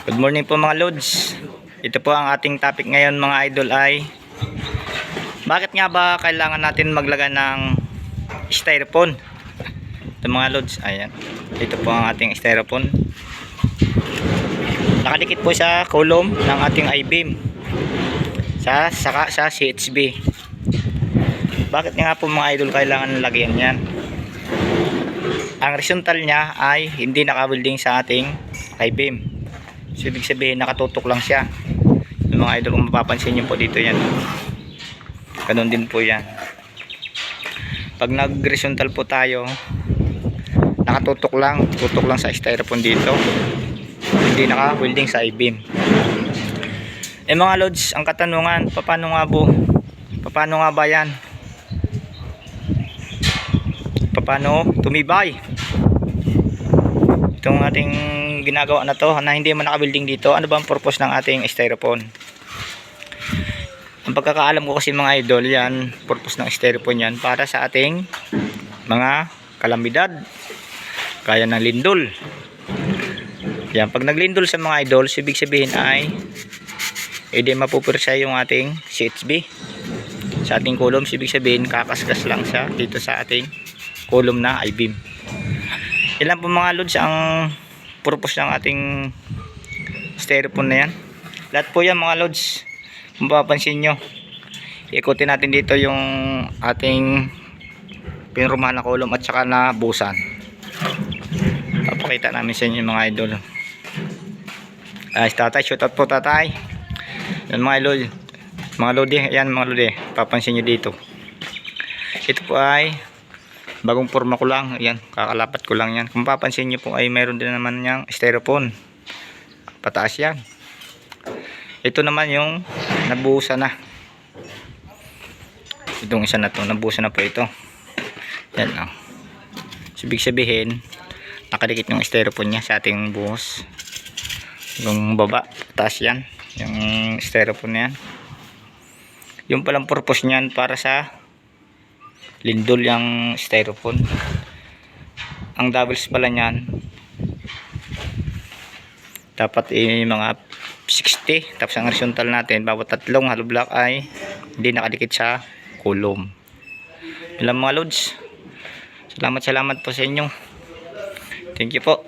Good morning po mga Lods. Ito po ang ating topic ngayon mga idol ay Bakit nga ba kailangan natin maglagay ng styrofoam? Ito mga Lods, ayan. Ito po ang ating styrofoam. Nakadikit po sa column ng ating I-beam. Sa, saka sa CHB. Bakit nga po mga idol kailangan lagyan yan? Ang horizontal niya ay hindi naka-welding sa ating I-beam. So, ibig sabihin, nakatutok lang siya. Yung mga idol, kung mapapansin nyo po dito yan. Ganon din po yan. Pag nag-horizontal po tayo, nakatutok lang. Tutok lang sa styrofoam dito. Hindi naka-welding sa I-beam. Eh mga lods, ang katanungan, paano nga po? Paano nga ba yan? Paano tumibay? Itong ating ginagawa na to na hindi man naka-building dito, ano ba ang purpose ng ating styrofoam? Ang pagkakaalam ko kasi mga idol, yan, purpose ng styrofoam yan para sa ating mga kalamidad. Kaya ng lindol. Yan, pag naglindol sa mga idol, ibig sabihin ay hindi mapupursa yung ating CHB. Sa ating column, ibig sabihin kakaskas lang siya dito sa ating column na I-beam. Ilan po mga loads ang purpose ng ating styrofoam na yan. Lahat po yan mga. Kung mapapansin nyo, ikutin natin dito yung ating pinrumahan na column at saka na busan. Papakita namin sa inyo mga idol. Ay, tatay, shout out po tatay. Yan mga lodi. Mga lodi, yan mga lodi. Papansin nyo dito. Ito po ay bagong forma ko lang. Yan, kakalapat ko lang yan. Kung papansin nyo po ay meron din naman yung styrofoam. Pataas yan. Ito naman yung nabuhusan na. Itong isa na to, nabuhusan na po ito. Yan oh. So, ibig sabihin, nakadikit yung styrofoam niya sa ating buhos. Yung baba, taas yan. Yung styrofoam yan. Yung palang purpose niyan para sa lindol yung styrofoam. Ang doubles pala niyan dapat eh, mga 60 tapos ang horizontal natin bawat tatlong hollow block ay hindi nakadikit sa column yun lang mga loads? Salamat salamat po sa inyo. Thank you po